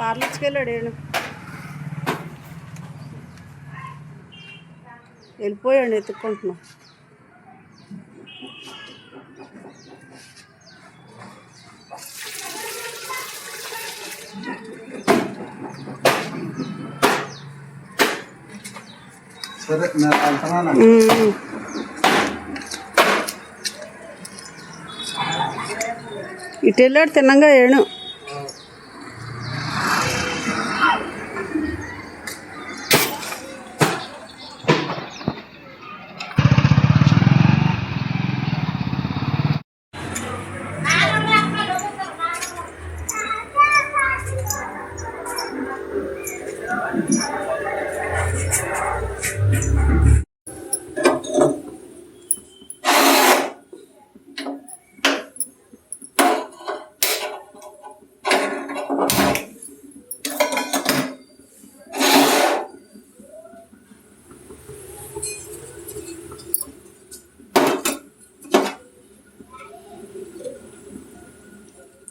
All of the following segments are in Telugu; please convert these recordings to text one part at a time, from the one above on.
పార్లర్స్కి వెళ్ళాడు వెళ్ళిపోయాడు ఎత్తుక్కుంటున్నాం. సరే నేను. ఇటు వెళ్ళాడు తిన్నంగా ఏడు.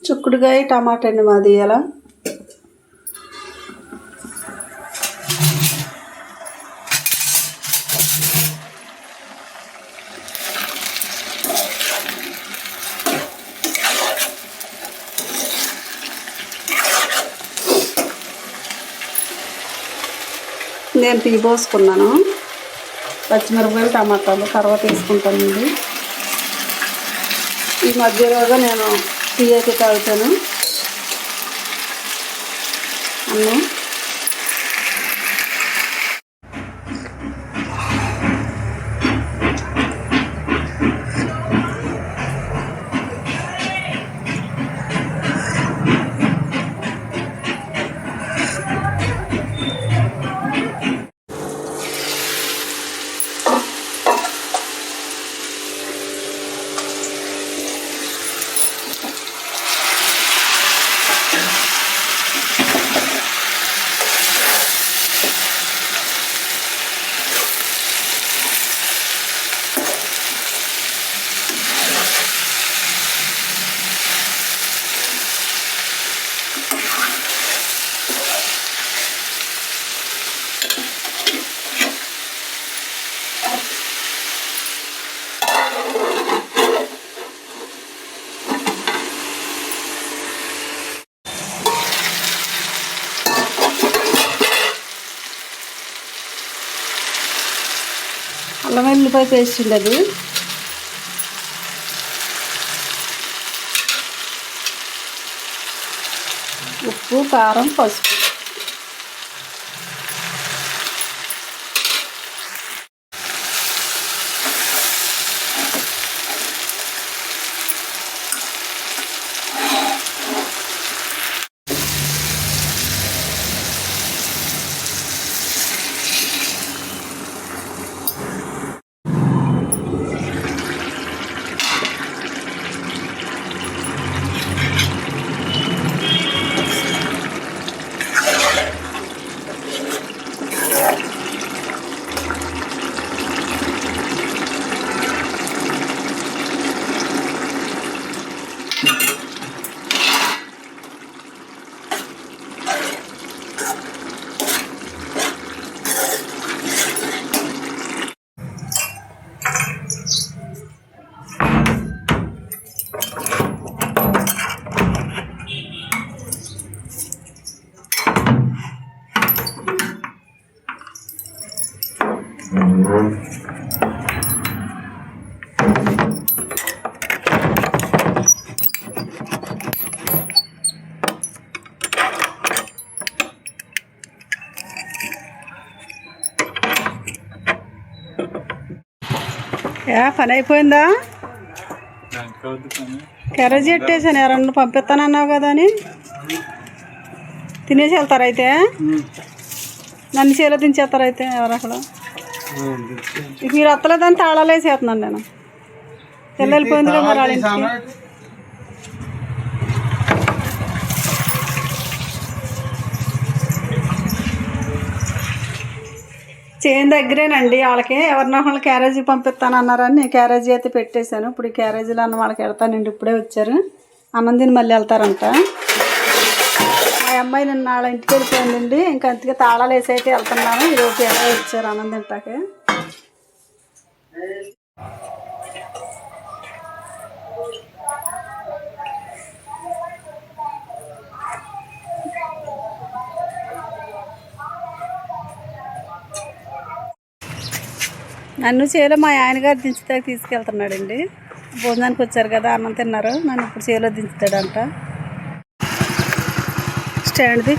చుక్కుడుకాయ టమాటా అండి మాది ఎలా? నేను టీ పోసుకున్నాను. పచ్చిమిరపకాయలు టమాటాలు తర్వాత వేసుకుంటానండి. ఈ మధ్యలోగా నేను టీ అయితే తాగుతాను. అన్నం. అల్లం పేస్ట్ ఉండదు. ఉప్పు కారం పసుపు. పని అయిపోయిందా? క్యారేజీ ఎట్టేసాను ఎవరన్నా పంపిస్తానన్నావు కదా అని. తినేసి వెళ్తారు అయితే? నన్ను చేలో దించేస్తారు అయితే ఎవరు ఇక మీరు వస్తలేదని తాళాలు వేసేస్తున్నాను నేను. కదా మరి వాళ్ళ ఇంటికి. చేను దగ్గరేనండి. వాళ్ళకి ఎవరినో వాళ్ళు క్యారేజీ పంపిస్తానన్నారని నేను క్యారేజీ అయితే పెట్టేశాను. ఇప్పుడు ఈ క్యారేజీలో అన్న వాళ్ళకి వెళ్తానండి ఇప్పుడే వచ్చారు. అన్నందిని మళ్ళీ వెళ్తారంట. మా అమ్మాయి నిన్న వాళ్ళ ఇంటికి వెళ్ళిపోయిందండి. ఇంకా అందుకే తాళాలు వేసి అయితే వెళ్తున్నాను ఈరోజు ఎలా ఇచ్చారు అన్నందింటాకి నన్ను చేలో మా ఆయన గారు దించుతాకి తీసుకెళ్తున్నాడండి. భోజనానికి వచ్చారు కదా అన్నం తిన్నారు. నన్ను ఇప్పుడు చేలో దించుతాడంట. స్టాండ్ది.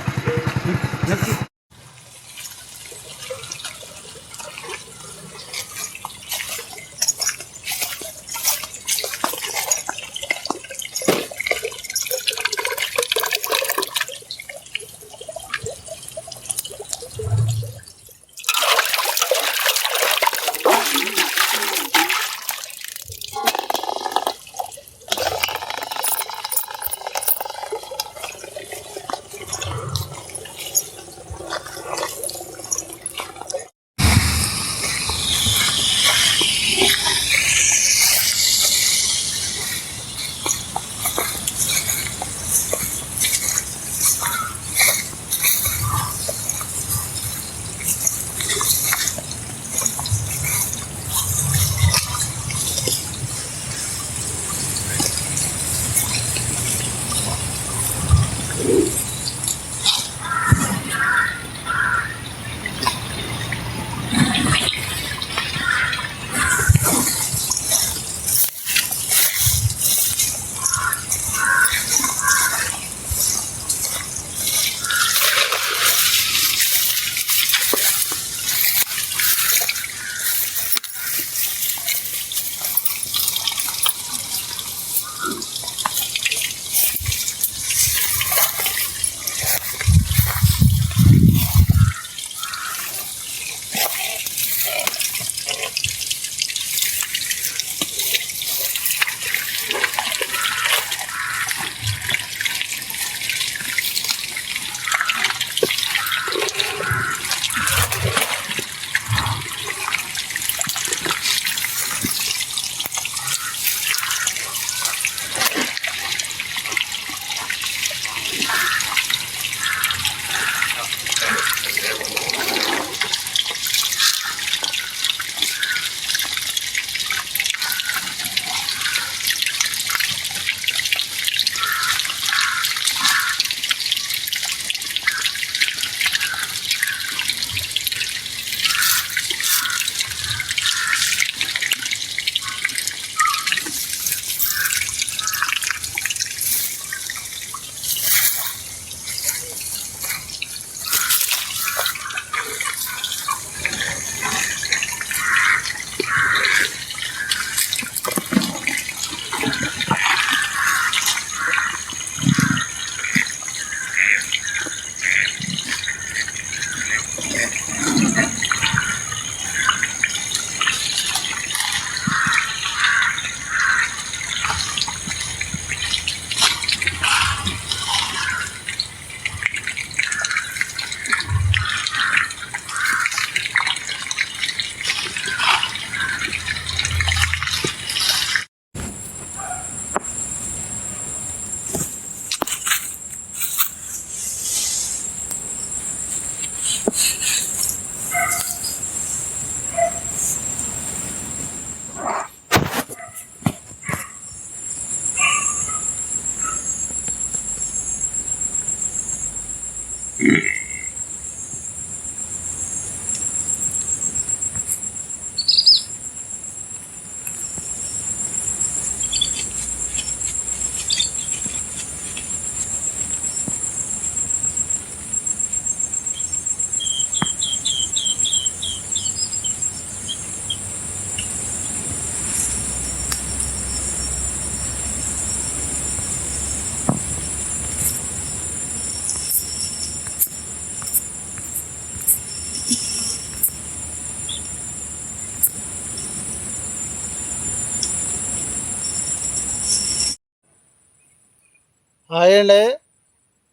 అండి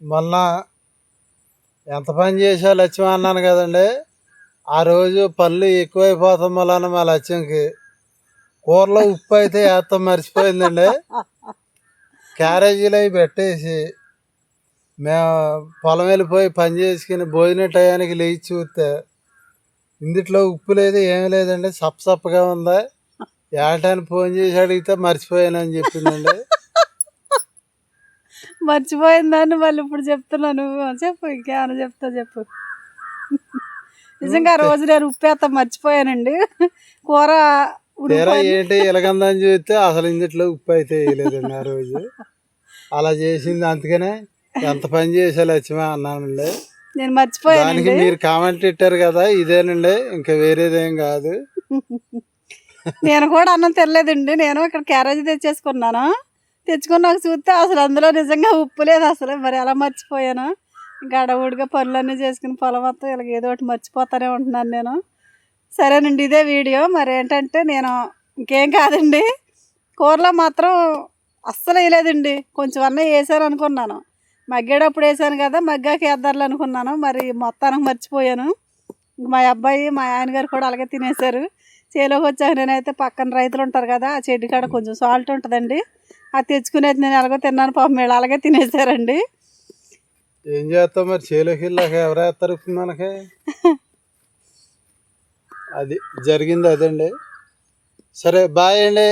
మొన్న ఎంత పని చేసా లక్ష్యం అన్నాను కదండి. ఆ రోజు పళ్ళు ఎక్కువైపోతాం వలన మా లక్ష్యంకి కూరలో ఉప్పు అయితే వేస్తాం మర్చిపోయిందండి. క్యారేజీలు అవి పెట్టేసి మేము పొలం వెళ్ళిపోయి పని చేసుకుని భోజన టయానికి లేచి చూస్తే ఇందుట్లో ఉప్పు లేదు ఏమి లేదండి. సప్పసప్పగా ఉందా. ఏటాని ఫోన్ చేసి అడిగితే మర్చిపోయానని చెప్పిందండి. మర్చిపోయిందని మళ్ళీ ఇప్పుడు చెప్తున్నాను చెప్పు ఇంకేమైనా చెప్తా చెప్పు. నిజంగా ఆ రోజు నేను ఉప్పేస్తా మర్చిపోయానండి. కూర తీరా. ఏంటి? ఇలాగందని చూస్తే అసలు ఇందుట్లో ఉప్పు అయితే వేయలేదండి ఆ రోజు. అలా చేసింది అందుకనే ఎంత పని చేసా లక్ష్మి అన్నానండి. నేను దానికి మర్చిపోయానండి మీరు కామెంట్ పెట్టారు కదా ఇదేనండి ఇంకా వేరేదేం కాదు. నేను కూడా అన్నం తినలేదండి. నేను ఇక్కడ క్యారేజ్ తెచ్చేసుకున్నాను? తెచ్చుకున్నాక చూస్తే అసలు అందులో నిజంగా ఉప్పు లేదు అసలు. మరి ఎలా మర్చిపోయాను? ఇంకా అడవుడిగా పనులన్నీ చేసుకుని పొలం మొత్తం ఇలాగ ఏదో ఒకటి మర్చిపోతానే ఉంటున్నాను నేను. సరేనండి ఇదే వీడియో. మరి ఏంటంటే నేను ఇంకేం కాదండి. కూరలో మాత్రం అస్సలు వేయలేదండి. కొంచెం అన్న వేసాను అనుకున్నాను మగ్గేటప్పుడు వేసాను కదా మగ్గాకి వేద్దారులు అనుకున్నాను. మరి మొత్తానికి మర్చిపోయాను. మా అబ్బాయి మా ఆయన గారు కూడా అలాగే తినేశారు. చేలోకి వచ్చాక నేనైతే పక్కన రైతులు ఉంటారు కదా ఆ చెట్టు కాడ కొంచెం సాల్ట్ ఉంటుందండి. అది తెచ్చుకునేది నేను ఎలాగో తిన్నాను పాపం వీళ్ళు అలాగే తినేశారండి ఏం చేస్తాం మరి? చేలోకి వెళ్ళాక ఎవరేస్తారు మనకి? అది జరిగింది అదండి. సరే బాయ్ అండి.